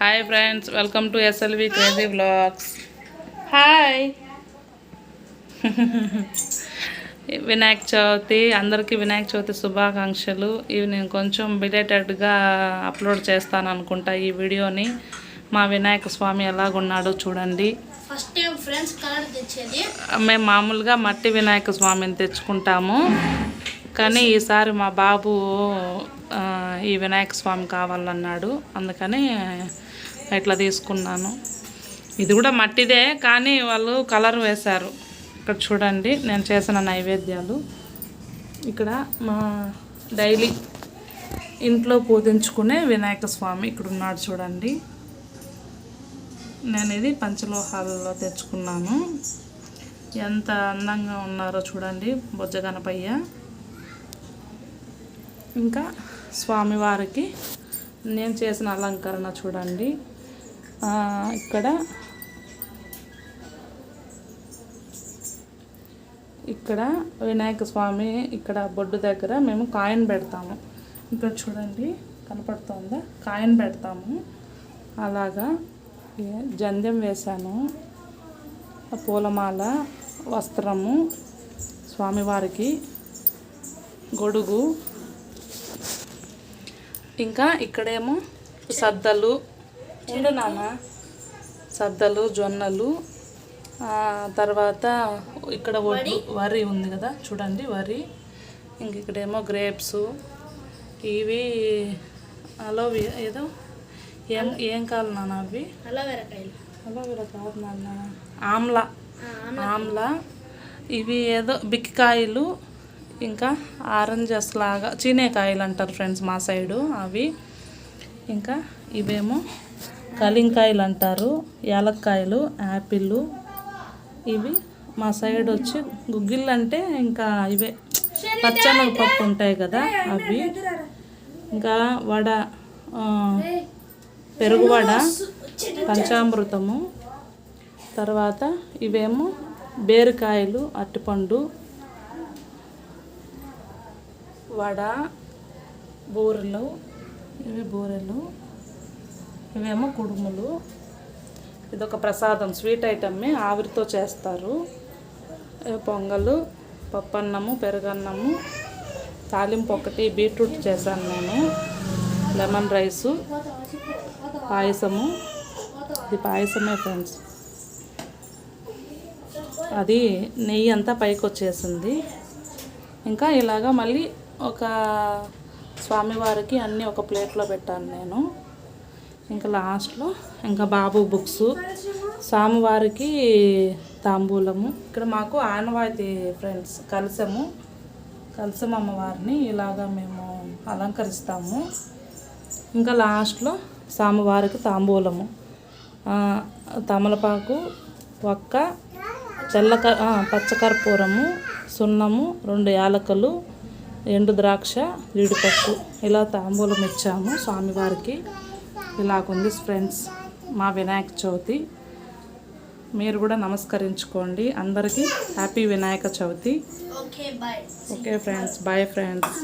Hi friends welcome to SLV crazy blogs hi Vinayaka Chavithi అందరికీ వినాయక చవితి శుభాకాంక్షలు. ఇవి నేను కొంచెం బిలేటెడ్గా అప్లోడ్ చేస్తాను అనుకుంటా ఈ వీడియోని. మా వినాయక స్వామి ఎలాగున్నాడో చూడండి. ఫస్ట్ టైం ఫ్రెండ్స్ కలర్ తెచ్చేది. మేము మామూలుగా మట్టి వినాయక స్వామిని తెచ్చుకుంటాము. కానీ ఈసారి మా బాబు ఈ వినాయక స్వామి కావాలన్నాడు. అందుకని ఇట్లా తీసుకున్నాను. ఇది కూడా మట్టిదే కానీ వాళ్ళు కలర్ వేశారు. ఇక్కడ చూడండి నేను చేసిన నైవేద్యాలు. ఇక్కడ మా డైలీ ఇంట్లో పూజించుకునే వినాయక స్వామి ఇక్కడ ఉన్నాడు చూడండి. నేను ఇది పంచలోహాలలో తెచ్చుకున్నాను. ఎంత అందంగా ఉన్నారో చూడండి బొజ్జ గణపయ్య. ఇంకా స్వామివారికి నేను చేసిన అలంకరణ చూడండి. ఇక్కడ ఇక్కడ వినాయక స్వామి ఇక్కడ బొడ్డు దగ్గర మేము కాయిన్ పెడతాము. ఇక్కడ చూడండి కనపడుతుందా? కాయిన్ పెడతాము. అలాగా జంధ్యం వేశాను. పూలమాల వస్త్రము స్వామివారికి గొడుగు ఇంకా ఇక్కడేమో సద్దలు. ఉండు నాన్న? సద్దలు జొన్నలు తర్వాత ఇక్కడ వడ్లు వరి? ఉంది కదా చూడండి వరి. ఇంక ఇక్కడేమో గ్రేప్స్. ఇవి అలోవి ఏదో ఏం ఏం కావాలి నాన్న అవి? అలోవెరా కాదు నాన్న. ఆమ్లా. ఆమ్లా. ఇవి ఏదో బిక్కికాయలు ఇంకా ఆరెంజెస్ లాగా చీనేకాయలు అంటారు ఫ్రెండ్స్ మా సైడు అవి. ఇంకా ఇవేమో కలింకాయలు అంటారు యాలక్కాయలు యాపిల్ ఇవి మా సైడ్ వచ్చి గుగ్గిళ్ళు అంటే ఇంకా ఇవే. పచ్చనగ పప్పు ఉంటాయి కదా అవి. ఇంకా వడ పెరుగు వడ పంచామృతము. తర్వాత ఇవేమో బేరకాయలు అరటిపండు వడ బూరెలు ఇవి బూరెలు ఇవేమో కుడుములు. ఇదొక ప్రసాదం స్వీట్ ఐటమ్మే ఆవిరితో చేస్తారు. పొంగలు పప్పన్నము పెరుగన్నము తాలింపు ఒకటి బీట్రూట్ చేశాను నేను. లెమన్ రైసు పాయసము. ఇది పాయసమే ఫ్రెండ్స్. అది నెయ్యి అంతా పైకి వచ్చేసింది ఇంకా ఇలాగా మళ్ళీ ఒక స్వామివారికి అన్నీ ఒక ప్లేట్లో పెట్టాను నేను. ఇంకా లాస్ట్లో ఇంకా బాబు బుక్స్. స్వామివారికి తాంబూలము. ఇక్కడ మాకు ఆనవాయితీ ఫ్రెండ్స్ కలిసము కలసం అమ్మవారిని ఇలాగా మేము అలంకరిస్తాము. ఇంకా లాస్ట్లో స్వామివారికి తాంబూలము. తమలపాకు ఒక్క చల్లక పచ్చకర్పూరము సున్నము రెండు యాలకులు ఎండు ద్రాక్ష జీడిపప్పు ఇలా తాంబూలం ఇచ్చాము స్వామివారికి. ఇలాగుంది ఫ్రెండ్స్ మా వినాయక చవితి. మీరు కూడా నమస్కరించుకోండి. అందరికీ happy Vinayaka Chavithi. Okay friends bye friends